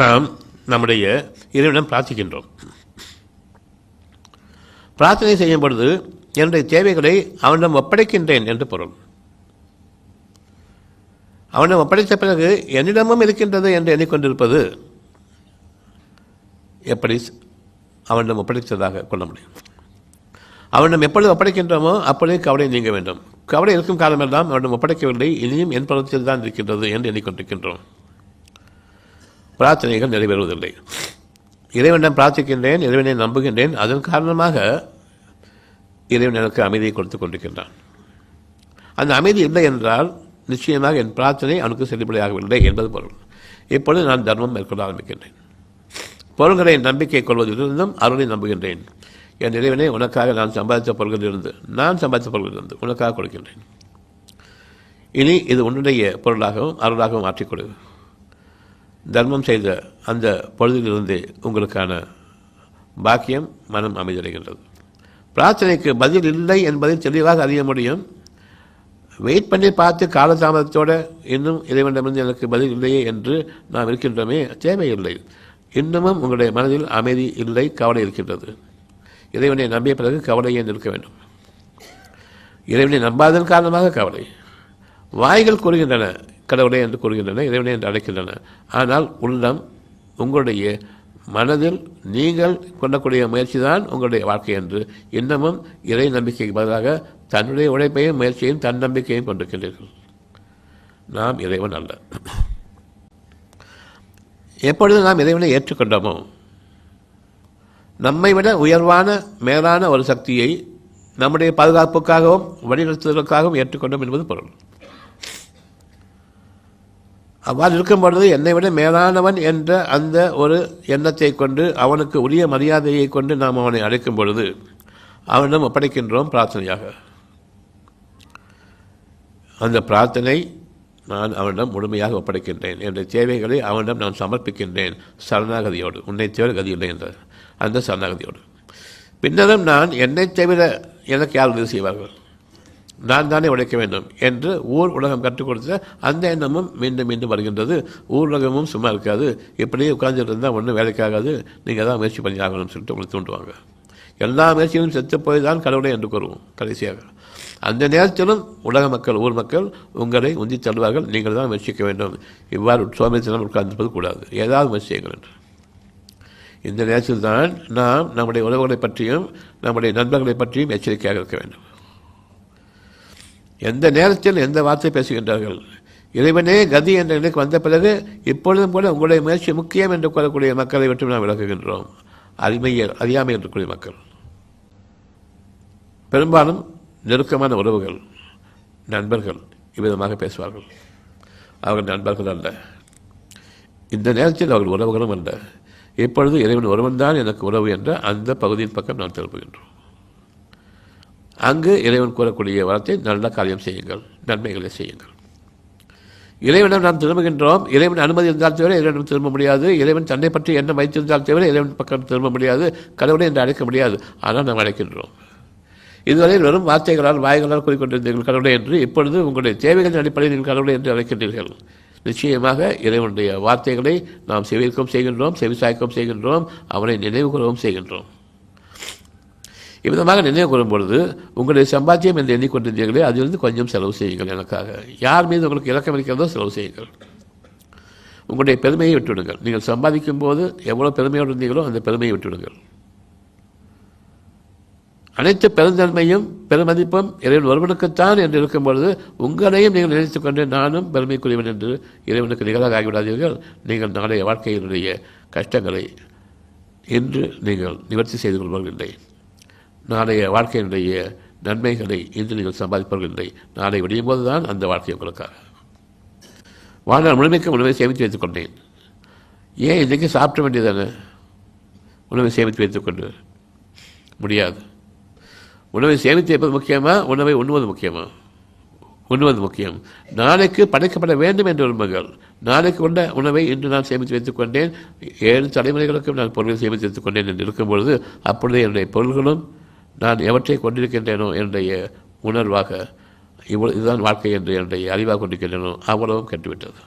நாம் நம்முடைய இறைவனிடம் பிரார்த்திக்கின்றோம். பிரார்த்தனை செய்யும் பொழுது என்னுடைய தேவைகளை அவனிடம் ஒப்படைக்கின்றேன் என்று பொருள். அவனிடம் ஒப்படைத்த பிறகு என்னிடமும் இருக்கின்றது என்று எண்ணிக்கொண்டிருப்பது எப்படி அவனிடம் ஒப்படைத்ததாக கொள்ள முடியும்? அவனிடம் எப்பொழுது ஒப்படைக்கின்றோமோ அப்பொழுது கவலை நீங்க வேண்டும். கவலை இருக்கும் காலமெல்லாம் அவனிடம் ஒப்படைக்கவில்லை இனியும் என் பருவத்தில் தான் இருக்கின்றது என்று எண்ணிக்கொண்டிருக்கின்றோம். பிரார்த்தனைகள் நிறைவேறுவதில்லை. இறைவனிடம் பிரார்த்திக்கின்றேன் இறைவனை நம்புகின்றேன். அதன் காரணமாக இறைவன் எனக்கு அமைதியை கொடுத்து கொண்டிருக்கின்றான். அந்த அமைதி இல்லை என்றால் நிச்சயமாக என் பிரார்த்தனை அவனுக்கு செல்லுபடியாகவில்லை என்பது பொருள். இப்பொழுது நான் தர்மம் மேற்கொள்ள ஆரம்பிக்கின்றேன். பொருள்களை நம்பிக்கை கொள்வதிலிருந்தும் அருளை நம்புகின்றேன். என் இறைவனை உனக்காக நான் சம்பாதித்த பொருள்களிலிருந்து நான் சம்பாதித்த பொருள்களிலிருந்து உனக்காக கொடுக்கின்றேன். இனி இது உன்னுடைய பொருளாகவும் அருளாகவும் மாற்றிக்கொடு தர்மம் செய்த அந்த பொழுதிலிருந்து உங்களுக்கான பாக்கியம் மனம் அமைதியடைகின்றது. பிரார்த்தனைக்கு பதில் இல்லை என்பதை தெளிவாக அறிய முடியும். வெயிட் பண்ணி பார்த்து காலதாமதத்தோடு இன்னும் இறைவனிடமிருந்து எனக்கு பதில் இல்லையே என்று நாம் இருக்கின்றோமே தேவையில்லை. இன்னமும் உங்களுடைய மனதில் அமைதி இல்லை கவலை இருக்கின்றது. இறைவனை நம்பிய பிறகு கவலை ஏன் இருக்க வேண்டும்? இறைவனை நம்பாதன் காரணமாக கவலை. வாய்கள் கூறுகின்றன. கடவுளை என்று கூறுகின்றன இறைவனை என்று அழைக்கின்றன. ஆனால் உள்ளம் உங்களுடைய மனதில் நீங்கள் கொள்ளக்கூடிய முயற்சி தான் உங்களுடைய வாழ்க்கை என்று இன்னமும் இறை நம்பிக்கைக்கு பதிலாக தன்னுடைய உழைப்பையும் முயற்சியையும் தன் நம்பிக்கையும் கொண்டிருக்கின்றீர்கள். நாம் இறைவன் அல்ல. எப்பொழுது நாம் இறைவனை ஏற்றுக்கொண்டோமோ நம்மை விட உயர்வான மேலான ஒரு சக்தியை நம்முடைய பாதுகாப்புக்காகவும் வழிநடத்துவதற்காகவும் ஏற்றுக்கொண்டோம் என்பது பொருள். அவ்வாறு இருக்கும் பொழுது என்னை விட மேலானவன் என்ற அந்த ஒரு எண்ணத்தை கொண்டு அவனுக்கு உரிய மரியாதையை கொண்டு நாம் அவனை அழைக்கும் பொழுது அவனிடம் ஒப்படைக்கின்றோம் பிரார்த்தனையாக. அந்த பிரார்த்தனை நான் அவனிடம் முழுமையாக ஒப்படைக்கின்றேன். என்ற தேவைகளை அவனிடம் நான் சமர்ப்பிக்கின்றேன். சரணாகதியோடு உன்னை தேவை கதி என்ற அந்த சரணாகதியோடு. பின்னரும் நான் என்னை தவிர எனக்கு யார் உதவி செய்வார்கள்? நான் தானே உழைக்க வேண்டும் என்று ஊர் உலகம் கற்றுக் கொடுத்த அந்த எண்ணமும் மீண்டும் மீண்டும் வருகின்றது. ஊர் உலகமும் சும்மா இருக்காது. இப்படியே உட்கார்ந்துட்டு இருந்தால் ஒன்றும் வேலைக்காகாது நீங்கள் தான் முயற்சி பண்ணி ஆகணும்னு சொல்லிட்டு உங்களை தூண்டுவாங்க. எல்லா முயற்சிகளும் செத்து போய் தான் கடவுளை என்று கூறுவோம் கடைசியாக. அந்த நேரத்திலும் உலக மக்கள் ஊர் மக்கள் உங்களை உந்தி தள்ளுவார்கள். நீங்கள் தான் முயற்சிக்க வேண்டும். இவ்வாறு சோம்பேறித்தனம் உட்கார்ந்திருப்பது கூடாது. ஏதாவது முயற்சியுங்கள் என்று. இந்த நேரத்தில் தான் நாம் நம்முடைய உறவுகளை பற்றியும் நம்முடைய நண்பர்களை பற்றியும் எச்சரிக்கையாக இருக்க வேண்டும். எந்த நேரத்தில் எந்த வார்த்தை பேசுகின்றார்கள்? இறைவனே கதி என்ற நிலைக்கு வந்த பிறகு இப்பொழுதும் கூட உங்களுடைய முயற்சி முக்கியம் என்று கூறக்கூடிய மக்களை விட்டு நாம் விளக்குகின்றோம். அறிமையை அறியாமை என்று கூடிய மக்கள். பெரும்பாலும் நெருக்கமான உறவுகள் நண்பர்கள் இவ்விதமாக பேசுவார்கள். அவர்கள் நண்பர்கள் அல்ல. இந்த நேரத்தில் அவர்கள் உறவுகளும் அல்ல. இப்பொழுது இறைவன் ஒருவன்தான் எனக்கு உறவு என்ற அந்த பகுதியின் பக்கம் நாம் திரும்புகின்றோம். அங்கு இறைவன் கூறக்கூடிய வார்த்தை நல்ல காரியம் செய்யுங்கள் நன்மைகளை செய்யுங்கள். இறைவனிடம் நாம் திரும்புகின்றோம். இறைவன் அனுமதி இருந்தால் தவிர இறைவனும் திரும்ப முடியாது. இறைவன் தன்னை பற்றி என்ன வைத்திருந்தால் தவிர இறைவன் பக்கம் திரும்ப முடியாது. கடவுளை என்று அழைக்க முடியாது. ஆனால் நாம் அழைக்கின்றோம். இதுவரை வெறும் வார்த்தைகளால் வாய்களால் கூறிக்கொண்டிருந்தீர்கள் கடவுளை என்று. இப்பொழுது உங்களுடைய தேவைகளின் அடிப்படையில் நீங்கள் கடவுளை என்று அழைக்கின்றீர்கள். நிச்சயமாக இறைவனுடைய வார்த்தைகளை நாம் செவிக்கும் செய்கின்றோம் செவிசாய்க்கவும் செய்கின்றோம் அவனை நினைவு கூறவும் செய்கின்றோம். இவ்விதமாக நினைவு கூறும் பொழுது உங்களுடைய சம்பாத்தியம் என்று எண்ணிக்கொண்டிருந்தீர்களே அதிலிருந்து கொஞ்சம் செலவு செய்யுங்கள் எனக்காக. யார் மீது உங்களுக்கு இலக்கம் இருக்கிறதோ செலவு செய்யுங்கள். உங்களுடைய பெருமையை விட்டுவிடுங்கள். நீங்கள் சம்பாதிக்கும் போது எவ்வளோ பெருமையோடு இருந்தீங்களோ அந்த பெருமையை விட்டுவிடுங்கள். அனைத்து பெருந்தன்மையும் பெருமதிப்பும் இறைவன் ஒருவனுக்குத்தான் என்று இருக்கும் பொழுது உங்களையும் நீங்கள் நினைத்துக் கொண்டு நானும் பெருமைக்குரியவன் என்று இறைவனுக்கு நிகழாக ஆகிவிடாதீர்கள். நீங்கள் நாளைய வாழ்க்கையினுடைய கஷ்டங்களை இன்று நீங்கள் நிவர்த்தி செய்து கொள்வார்கள் இல்லை. நாளைய வாழ்க்கையினுடைய நன்மைகளை இன்று நீங்கள் சம்பாதிப்பவர்கள் இல்லை நாளை விடியும் போது தான் அந்த வாழ்க்கை உங்களுக்காக. வாழ்நாள் முழுமைக்கு உணவை சேமித்து வைத்துக் கொண்டேன். ஏன் இன்றைக்கு சாப்பிட வேண்டியதானே? உணவை சேமித்து வைத்துக்கொண்டு முடியாது. உணவை சேமித்து வைப்பது முக்கியமாக உணவை உண்ணுவது முக்கியமாக உண்ணுவது முக்கியம். நாளைக்கு படைக்கப்பட வேண்டும் என்று விரும்புங்கள் நாளைக்கு உள்ள உணவை இன்று நான் சேமித்து வைத்துக் கொண்டேன். ஏழு தலைமுறைகளுக்கும் நான் பொருள்களை சேமித்து வைத்துக் கொண்டேன் என்று இருக்கும்பொழுது அப்பொழுது என்னுடைய பொருள்களும் நான் எவற்றை கொண்டிருக்கின்றேனோ என்னுடைய உணர்வாக இவ்வளவு இதுதான் வாழ்க்கை என்று என்னுடைய அறிவாக கொண்டிருக்கின்றேனோ அவ்வளவும் கெட்டுவிட்டது.